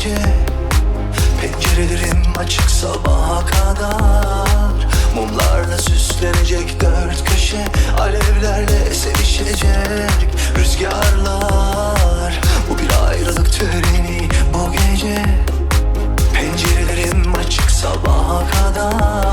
gece. Pencerelerim açık sabaha kadar. Mumlarla süslenecek dört köşe. Alevlerle sevişecek rüzgarlar. Bu bir ayrılık töreni bu gece. Pencerelerim açık sabaha kadar.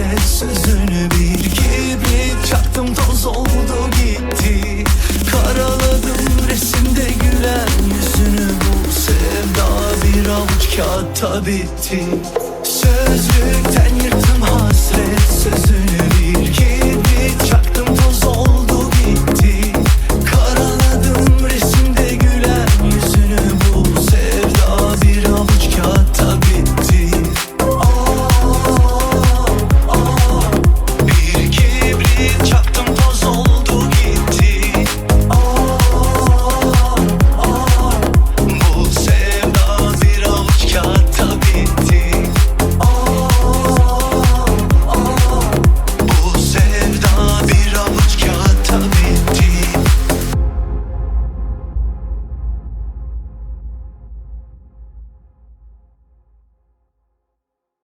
Hasret sözünü Bir kibrit çaktım toz oldu gitti. Karaladım resimde gülen yüzünü Bu sevda bir avuç kağıtta bitti. Sözlükten yırttım hasret